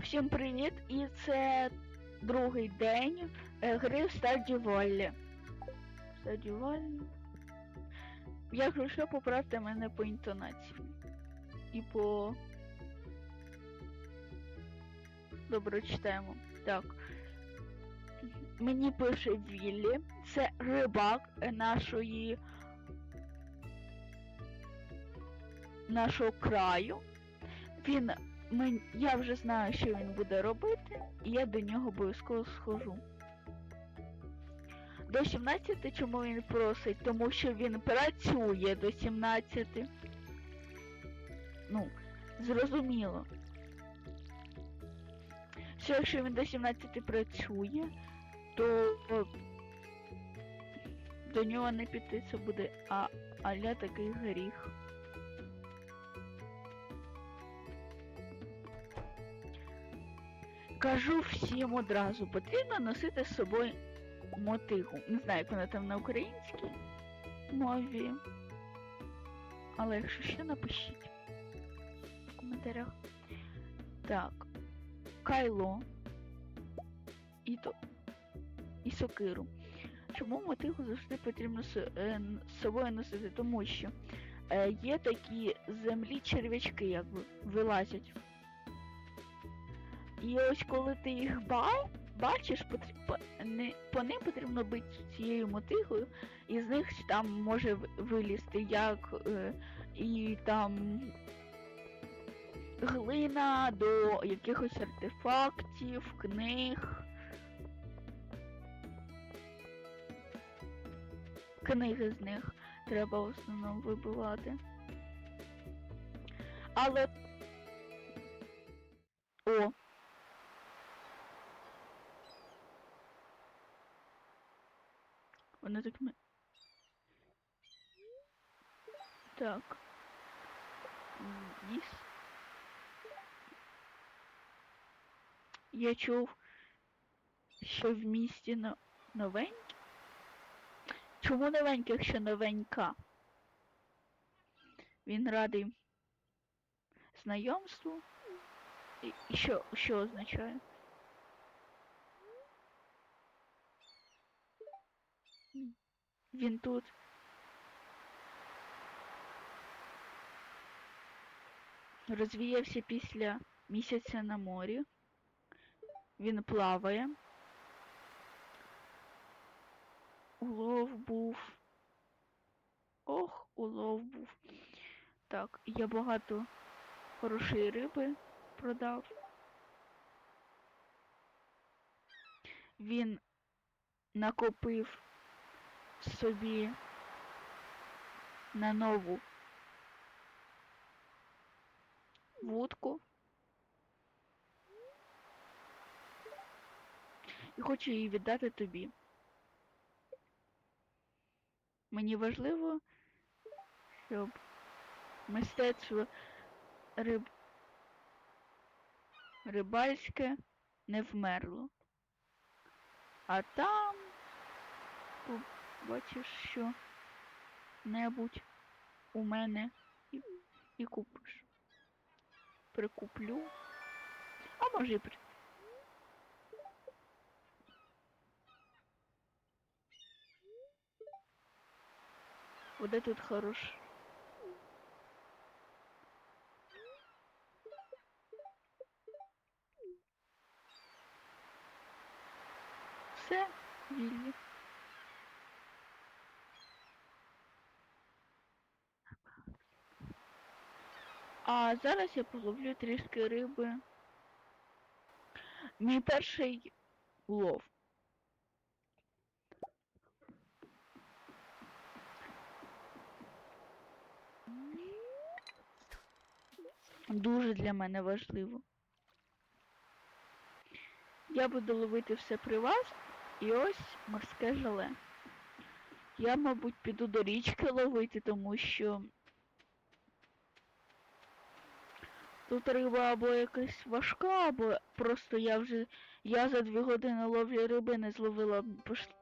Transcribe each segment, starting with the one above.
Всім привіт! І це другий день е, гри в. Stardew Valley. Якщо що, поправте мене по інтонації. І по. Добре, читаємо. Так. Мені пише Віллі. Це рибак нашої. нашого краю. Він мен... я вже знаю, що він буде робити, і я до нього обов'язково схожу. До 17 чому він просить? Тому що він працює до 17. Ну, зрозуміло. Що якщо він до 17 працює, то до нього не піти це буде а, аля такий гріх. Кажу всім одразу, потрібно носити з собою мотигу. Не знаю, як вона там на українській мові. Але якщо що, напишіть в коментарях. Так. Кайло. І то. І сокиру. Чому мотигу завжди потрібно з, е, з собою носити? Тому що е, є такі землі черв'ячки, якби вилазять. І ось коли ти їх ба бачиш, потріб... по- не... по ним потрібно бити цією мотигою, і з них там може вилізти як е... і там глина до якихось артефактів, книг. Книги з них треба в основному вибивати. Але. О! Так ми. Так. Ніс. Я чув, що в місті но... новеньке. Чому новеньке, якщо новенька? Він радий знайомству. І що, що означає? Він тут. Розвіявся після місяця на морі. Він плаває. Улов був. Ох, улов був. Так, я багато хорошої риби продав. Він накопив собі на нову вудку. І хочу її віддати тобі. Мені важливо, щоб мистецтво риб... рибальське не вмерло. А там бачиш, що небудь у мене і, і купиш. Прикуплю. А може і при... Вода тут хорош. Все, вільні. А зараз я половлю трішки риби. Мій перший улов. Дуже для мене важливо. Я буду ловити все при вас і ось морське желе. Я, мабуть, піду до річки ловити, тому що тут риба або якась важка, або просто я вже я за дві години ловлі риби не зловила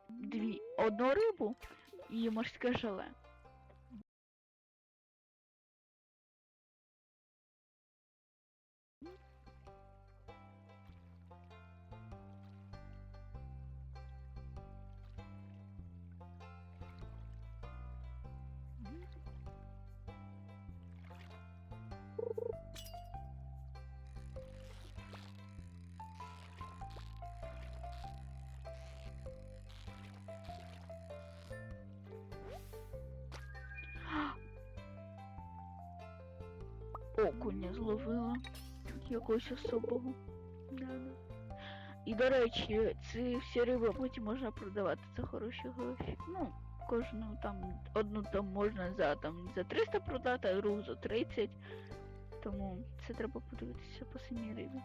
дві одну рибу і морське желе. Окуня зловила. Якогось особого. Да-да. І до речі, ці всі риби потім можна продавати за хороші гроші. Ну, кожну там одну там можна за там за 300 продати, а другу за 30. Тому це треба подивитися по самій рибі.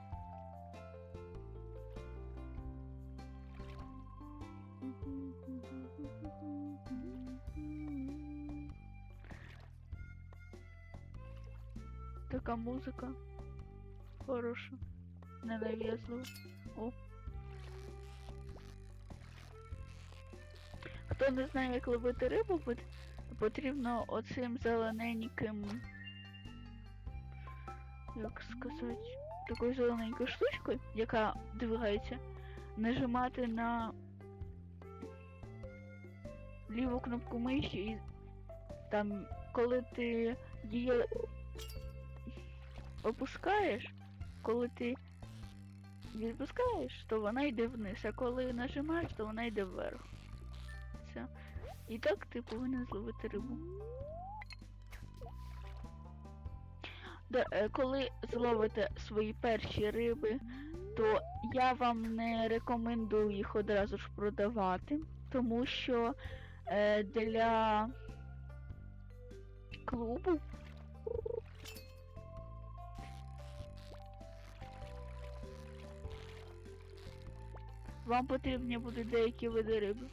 Така музика. Хороша. Ненав'язлива. О. Хто не знає, як ловити рибу, потрібно оцим зелененьким. Як сказати, такою зелененькою штучкою, яка двигається, нажимати на ліву кнопку миші і там, коли ти її опускаєш, коли ти відпускаєш, то вона йде вниз, а коли нажимаєш, то вона йде вверх. Все. І так ти повинен зловити рибу. Да, е, коли зловите свої перші риби, то я вам не рекомендую їх одразу ж продавати, тому що е, для клубу вам потрібні будуть деякі види риби.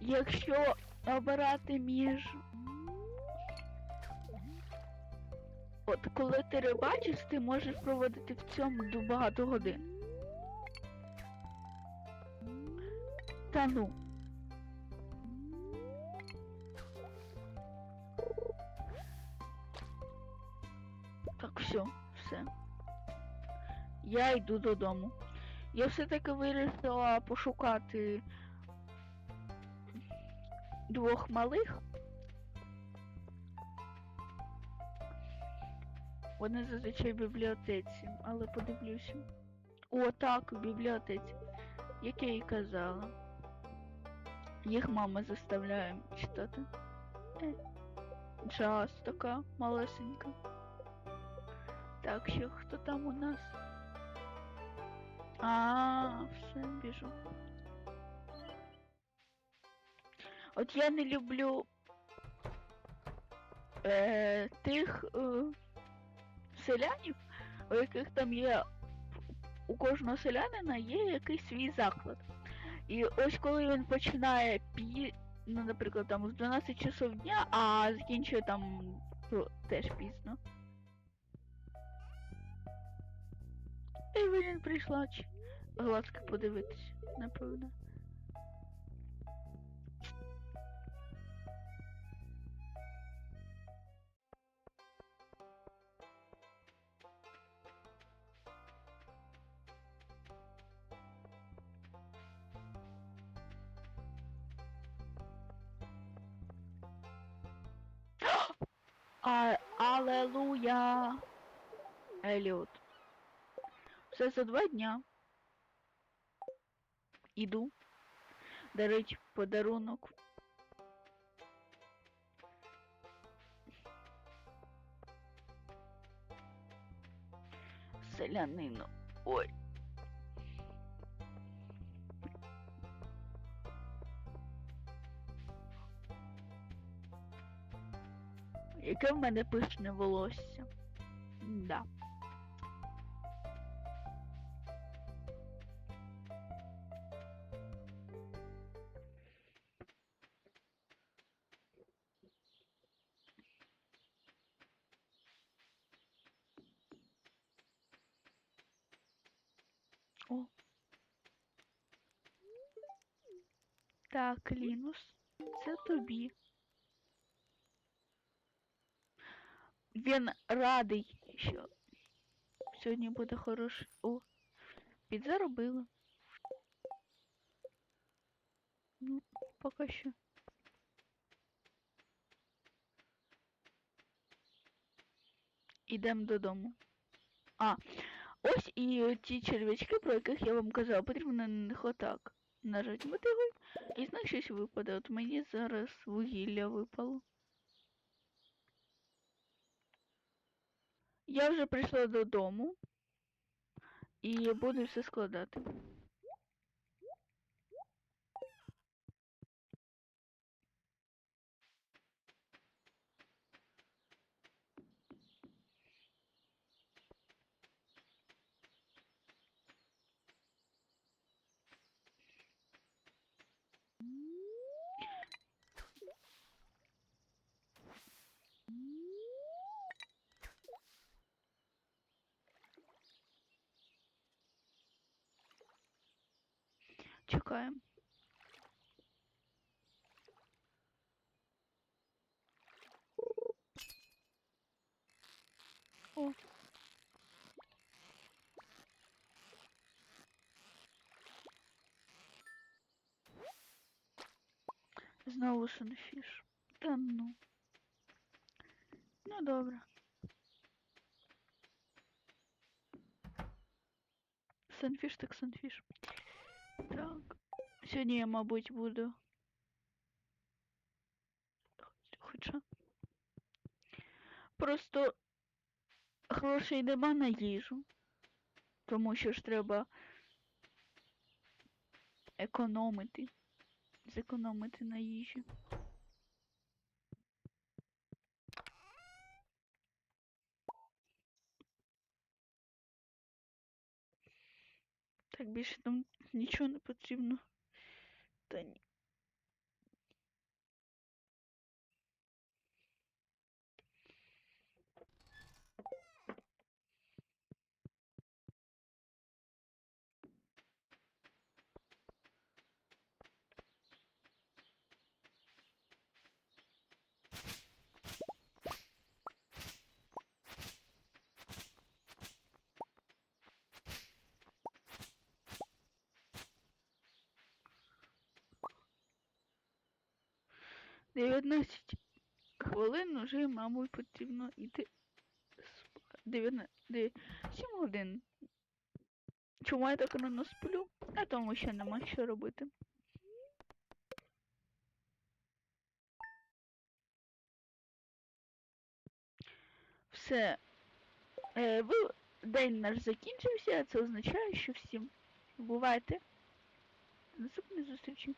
Якщо обирати між. От коли ти рибачиш, ти можеш проводити в цьому багато годин. Та ну. Так, все, все. Я йду додому. Я все-таки вирішила пошукати двох малих. Вони зазвичай в бібліотеці, але подивлюся. О, так, в бібліотеці. Як я і казала. Їх мама заставляє читати. Е, Джаз така малесенька. Так, що хто там у нас? А, все, біжу. От я не люблю е, тих е, селянів, у яких там є у кожного селянина є якийсь свій заклад. І ось коли він починає пі... ну, наприклад, там з 12 часов дня, а закінчує там теж пізно. І він прийшла чи гладко подивитись, напевно. А, алелуя! Еліот. Все за два дня. Іду. Дарить подарунок. Селянину. Ой. Яке в мене пишне волосся. Да. О. Так, Лінус, це тобі. Вен радый еще сегодня буде хороший. О, підзаробила. Ну, пока еще. Идем до дома. А, ось и ті черв'ячки, про которых я вам казала, потрібно на них вот так Нажать мотивуй. И знаешь что випаде. От мені зараз вугілля выпало. Я вже прийшла додому і буду все складати. Чекаємо. О. Знову sunfish. Та ну. Ну добре. Sunfish так sunfish. Так. Сьогодні я, мабуть, буду. Хоча. Просто грошей нема на їжу. Тому що ж треба економити. Зекономити на їжі. Так більше там нічого не потрібно. Та ні. Дев'ятнадцять хвилин уже, мабуть, потрібно йти. спати. Дев'ятна... Дев... Сім годин. Чому я так рано сплю? А тому що нема що робити. Все. Е, ви... День наш закінчився, а це означає, що всім бувайте. До Наступної зустрічі.